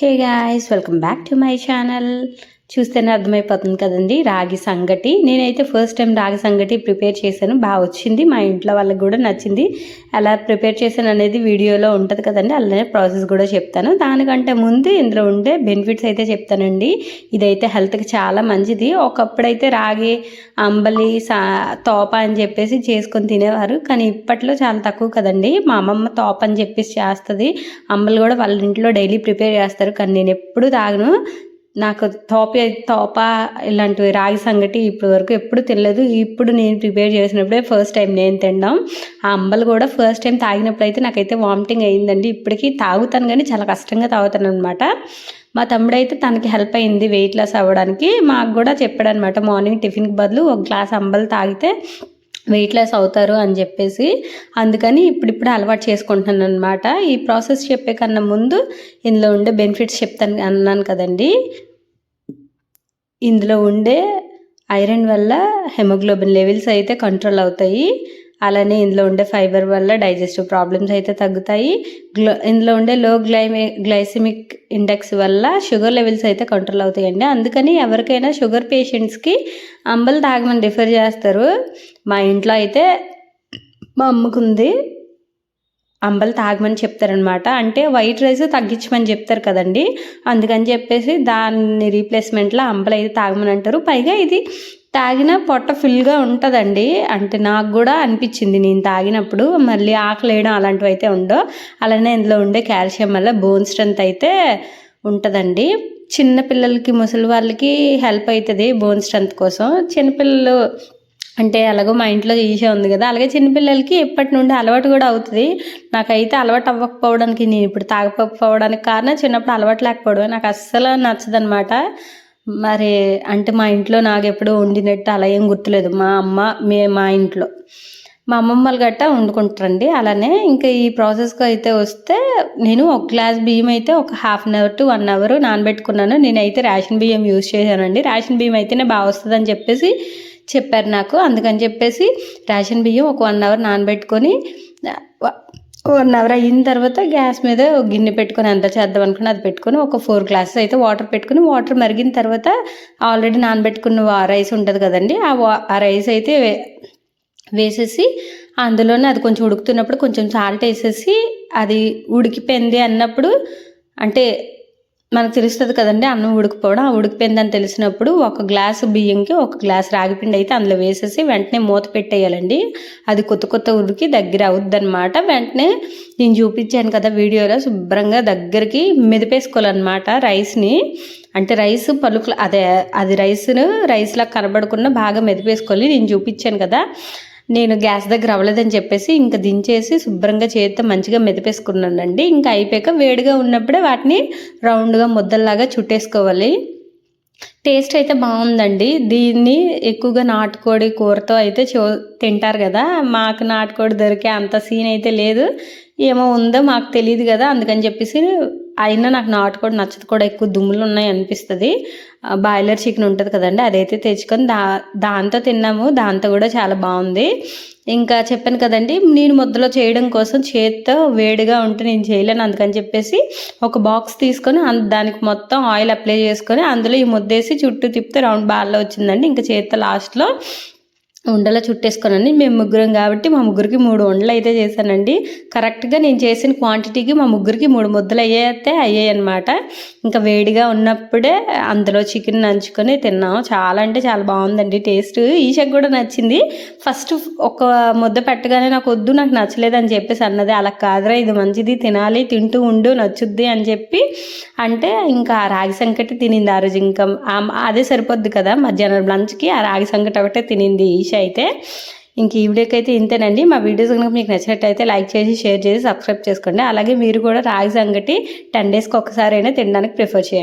Hey guys welcome back to my channel చూస్తేనే అర్థమైపోతుంది కదండి రాగి సంగటి. నేనైతే ఫస్ట్ టైం రాగి సంగటి ప్రిపేర్ చేశాను బాగా వచ్చింది. మా ఇంట్లో వాళ్ళకి కూడా నచ్చింది. ఎలా ప్రిపేర్ చేశాను అనేది వీడియోలో ఉంటుంది కదండి అలానే ప్రాసెస్ కూడా చెప్తాను. దానికంటే ముందు ఇందులో ఉండే బెనిఫిట్స్ అయితే చెప్తానండి. ఇదైతే హెల్త్కి చాలా మంచిది. ఒకప్పుడైతే రాగి అంబలి సా తోప అని చెప్పేసి చేసుకొని తినేవారు. కానీ ఇప్పట్లో చాలా తక్కువ కదండి. మా అమ్మమ్మ తోప అని చెప్పేసి చేస్తుంది. అంబలి కూడా వాళ్ళ ఇంట్లో డైలీ ప్రిపేర్ చేస్తారు. కానీ నేను ఎప్పుడు తాగను. నాకు తోప తోప ఇలాంటివి రాగి సంగటి ఇప్పటి వరకు ఎప్పుడు తెలియదు ఇప్పుడు నేను ప్రిపేర్ చేసినప్పుడే ఫస్ట్ టైం నేను తినడం ఆ అంబలు కూడా ఫస్ట్ టైం తాగినప్పుడు అయితే నాకైతే వామిటింగ్ అయిందండి ఇప్పటికీ తాగుతాను కానీ చాలా కష్టంగా తాగుతాను అనమాట మా తమ్ముడు అయితే తనకి హెల్ప్ అయింది వెయిట్ లాస్ అవ్వడానికి. మాకు కూడా చెప్పాడు అనమాట మార్నింగ్ టిఫిన్కి బదులు ఒక గ్లాస్ అంబలు తాగితే వెయిట్ లెస్ అవుతారు అని చెప్పేసి అందుకని ఇప్పుడిప్పుడు అలవాటు చేసుకుంటున్నాను అనమాట ఈ ప్రాసెస్ చెప్పే కన్నా ముందు ఇందులో ఉండే బెనిఫిట్స్ చెప్తాను అన్నాను కదండి. ఇందులో ఉండే ఐరన్ వల్ల హెమోగ్లోబిన్ లెవెల్స్ అయితే కంట్రోల్ అవుతాయి. అలానే ఇందులో ఉండే ఫైబర్ వల్ల డైజెస్టివ్ ప్రాబ్లమ్స్ అయితే తగ్గుతాయి. గ్లో ఇందులో ఉండే లో గ్లైమే గ్లైసిమిక్ ఇండెక్స్ వల్ల షుగర్ లెవెల్స్ అయితే కంట్రోల్ అవుతాయండి. అందుకని ఎవరికైనా షుగర్ పేషెంట్స్కి అంబలు తాగమని రిఫర్ చేస్తారు. మా ఇంట్లో అయితే మా అమ్మకుంది అంబలు తాగమని చెప్తారనమాట. అంటే వైట్ రైస్ తగ్గించమని చెప్తారు కదండి. అందుకని చెప్పేసి దాన్ని రీప్లేస్మెంట్లో అంబలు అయితే తాగమని అంటారు. పైగా ఇది తాగినా పొట్ట ఫుల్గా ఉంటుందండి. అంటే నాకు కూడా అనిపించింది నేను తాగినప్పుడు. మళ్ళీ ఆకలి వేయడం అలాంటివి అయితే ఉండవు. అలానే ఇందులో ఉండే కాల్షియం వల్ల బోన్ స్ట్రెంత్ అయితే ఉంటుందండి. చిన్నపిల్లలకి ముసలి వాళ్ళకి హెల్ప్ అవుతుంది బోన్ స్ట్రెంత్ కోసం. చిన్నపిల్లలు అంటే అలాగో మా ఇంట్లో ఈజీ ఉంది కదా. అలాగే చిన్నపిల్లలకి ఎప్పటి నుండి అలవాటు కూడా అవుతుంది. నాకైతే అలవాటు అవ్వకపోవడానికి నేను ఇప్పుడు తాగకపోవడానికి కారణం చిన్నప్పుడు అలవాటు లేకపోవడం నాకు అస్సలు నచ్చదనమాట. మరి అంటే మా ఇంట్లో నాకు ఎప్పుడూ వండినట్టు అలా ఏం గుర్తులేదు. మా అమ్మ మే మా ఇంట్లో. మా అమ్మమ్మలు గట్టా వండుకుంటారండి. అలానే ఇంకా ఈ ప్రాసెస్కి అయితే వస్తే నేను ఒక గ్లాస్ బియ్యం అయితే ఒక half an hour to one hour నానబెట్టుకున్నాను. నేనైతే రేషన్ బియ్యం యూజ్ చేశానండి. రేషన్ బియ్యం అయితేనే బాగా వస్తుందని చెప్పేసి చెప్పారు నాకు. అందుకని చెప్పేసి రేషన్ బియ్యం ఒక వన్ అవర్ నానబెట్టుకొని వన్ అవర్ అయిన తర్వాత గ్యాస్ మీద గిన్నె పెట్టుకొని ఎంత చేద్దాం అనుకుని అది పెట్టుకొని ఒక ఫోర్ గ్లాసెస్ అయితే వాటర్ పెట్టుకుని వాటర్ మరిగిన తర్వాత ఆల్రెడీ నానబెట్టుకున్న రైస్ ఉంటుంది కదండి ఆ ఆ రైస్ అయితే వేసేసి అందులోనే అది కొంచెం ఉడుకుతున్నప్పుడు కొంచెం సాల్ట్ వేసేసి అది ఉడికిపోయింది అన్నప్పుడు అంటే మనకు తెలుస్తుంది కదండి అన్నం ఉడికిపోవడం. ఆ ఉడికిపోయిందని తెలిసినప్పుడు ఒక గ్లాసు బియ్యంకి ఒక గ్లాస్ రాగిపిండి అయితే అందులో వేసేసి వెంటనే మూత పెట్టేయాలండి. అది కొత్త కొత్త ఉడికి దగ్గర అవుద్ది అనమాట వెంటనే నేను చూపించాను కదా వీడియోలో శుభ్రంగా దగ్గరికి మెదిపేసుకోవాలన్నమాట రైస్ని. అంటే రైస్ పలుకులు అదే అది రైస్ను రైస్లా కనబడకుండా బాగా మెదిపేసుకోవాలి. నేను చూపించాను కదా. నేను గ్యాస్ దగ్గర అవ్వలేదని చెప్పేసి ఇంకా దించేసి శుభ్రంగా చేతితో మంచిగా మెదిపేసుకున్నానండి. ఇంకా అయిపోయాక వేడిగా ఉన్నప్పుడే వాటిని రౌండ్గా ముద్దల్లాగా చుట్టేసుకోవాలి. టేస్ట్ అయితే బాగుందండి. దీన్ని ఎక్కువగా నాటుకోడి కూరతో అయితే చూ తింటారు కదా. మాకు నాటుకోడి దొరికే అంత సీన్ అయితే లేదు. ఏమో ఉందో మాకు తెలియదు కదా. అందుకని చెప్పేసి అయినా నాకు నాటుకోడి నచ్చదు కూడా ఎక్కువ దుమ్ములు ఉన్నాయి అనిపిస్తుంది. బాయిలర్ చికెన్ ఉంటుంది కదండి అదైతే తెచ్చుకొని దా దాంతో తిన్నాము దాంతో కూడా చాలా బాగుంది. ఇంకా చెప్పాను కదండి నేను ముద్దలో చేయడం కోసం చేత్తో వేడిగా ఉంటే నేను చేయలేను అందుకని చెప్పేసి ఒక బాక్స్ తీసుకొని దానికి మొత్తం ఆయిల్ అప్లై చేసుకొని అందులో ఈ ముద్దేసి చుట్టూ తిప్పితే రౌండ్ బాల్లో వచ్చిందండి. ఇంకా చేత్తో లాస్ట్లో ఉండలా చుట్టేసుకోనండి మేము ముగ్గురం కాబట్టి మా ముగ్గురికి మూడు ఉండలు అయితే చేశానండి. కరెక్ట్గా నేను చేసిన క్వాంటిటీకి మా ముగ్గురికి మూడు ముద్దలు అయ్యాయితే అయ్యాయి అనమాట ఇంకా వేడిగా ఉన్నప్పుడే అందులో చికెన్ నంచుకొని తిన్నాం. చాలా అంటే చాలా బాగుందండి టేస్ట్ ఈషకు కూడా నచ్చింది. ఫస్ట్ ఒక ముద్ద పెట్టగానే నాకు వద్దు నాకు నచ్చలేదు అని చెప్పేసి అన్నది. అలా కాదురా ఇది మంచిది తినాలి తింటూ ఉండు నచ్చుద్ది అని చెప్పి అంటే ఇంకా రాగి సంకటి తినింది ఆ రోజు ఇంకా అదే సరిపోద్ది కదా మధ్యాహ్నం లంచ్కి ఆ రాగి సంకటి ఒకటే తినింది ఈష అయితే. ఇంక ఈ వీడియోకి అయితే ఇంతేనండి. మా వీడియోస్ కనుక మీకు నచ్చినట్టయితే లైక్ చేసి షేర్ చేసి సబ్స్క్రైబ్ చేసుకోండి. అలాగే మీరు కూడా రాగి సంగటి టెన్ డేస్కి ఒకసారి అయినా తినడానికి ప్రిఫర్ చేయండి.